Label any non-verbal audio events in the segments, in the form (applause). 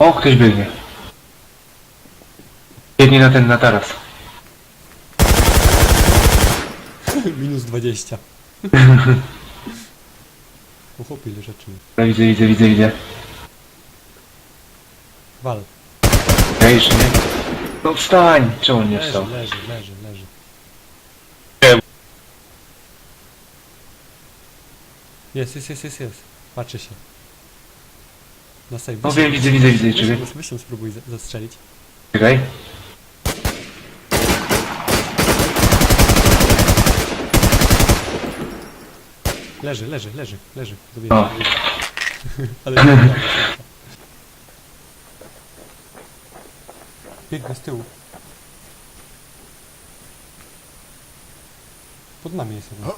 O, ktoś biegnie. Biegnie na ten, na taras. (laughs) Minus 20. O (laughs) chłopie, ile rzeczy. No, widzę, widzę, widzę, widzę. Wal. Ja jeszcze nie. No wstań! Czemu nie Leży, wstał? leży, leży, leży. Jest, jest, jest, jest, jest. Patrzę się. Na save. No wiem, widzę, widzę, widzę, czekaj. Weź ją spróbuj za- zastrzelić. Czekaj. Leży, leży, leży, leży. O. Dobiegam. (laughs) Ale nie wiem, Biegnę z tyłu. Pod nami jest jeden.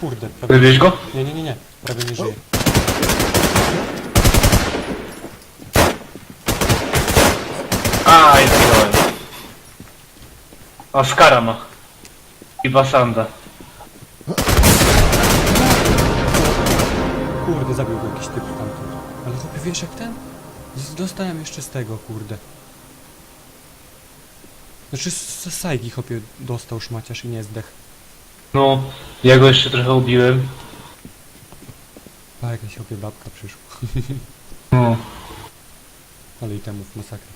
Kurde, prawie... Wybierz go? Nie, nie, nie, nie. Prawie nie żyje. A, jest wziąłem. Oscara ma. I Basanda. Kurde, zabił go jakiś typ tamtąd. Ale chłopie, wiesz jak ten? Z- Dostałem jeszcze z tego, kurde. Znaczy z z sajgi chłopie dostał szmaciarz i nie zdech. No, ja go jeszcze trochę ubiłem. A jakaś chłopie babka przyszła. (laughs) No. Ale i temów masakra.